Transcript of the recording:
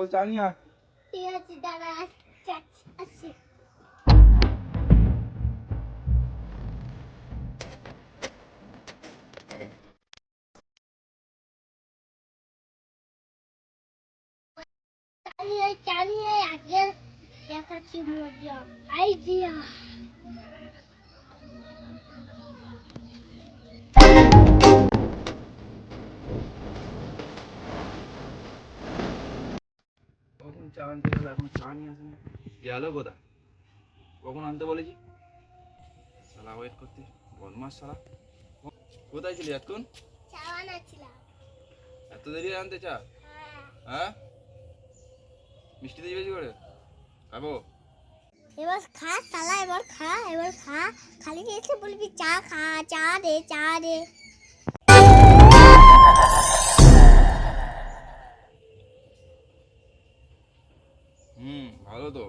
Tanzania. Ja ci dala czas. Tanzania, jak ja, ja taki młodzian. Idea. চা আনতে গেল এখন চা নিয়ে আসেনি। গেল কোথায়? কখন আনতে বলেছি? শালা ওয়েট করতে বদমাস শালা। কোথায় ছিলি এখন চা বানাচ্ছিলাম এত দেরি আনতে চা হ্যাঁ। হ্যাঁ? মিষ্টি দিয়ে বেশি করে? খাব? এবার খা সালা এবার খা এবার খা। খালি এসে বলবি চা খা চা দে চা দে। হুম ভালো তো।